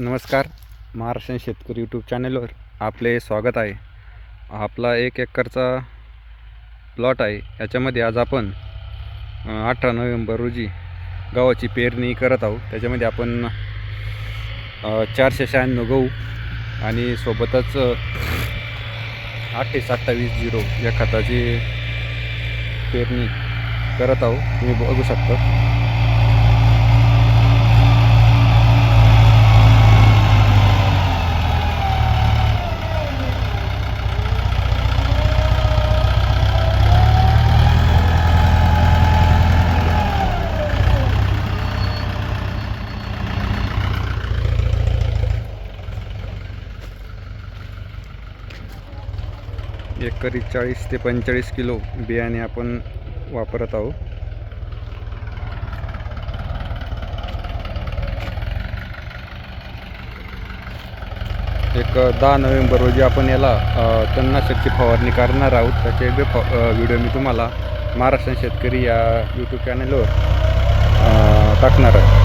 नमस्कार महाराष्ट्र शेतकरी यूट्यूब चॅनलवर आपले स्वागत आहे. आपला एक एकरचा प्लॉट आहे. याच्यामध्ये आज आपण अठरा नोव्हेंबर रोजी गव्हाची पेरणी करत आहोत. त्याच्यामध्ये आपण चारशे शहाण्णव गहू आणि सोबतच अठ्ठीस अठ्ठावीस झिरो या खताची पेरणी करत आहोत. तुम्ही बघू शकता. एकरी चाळीस ते पंचेचाळीस किलो बियाणे आपण वापरत आहोत. एक दहा नोव्हेंबर रोजी आपण याला तणनाशकची फवारणी करणार आहोत. त्याचे बी व्हिडिओ मी तुम्हाला महाराष्ट्र शेतकरी या यूट्यूब चॅनलवर टाकणार आहे.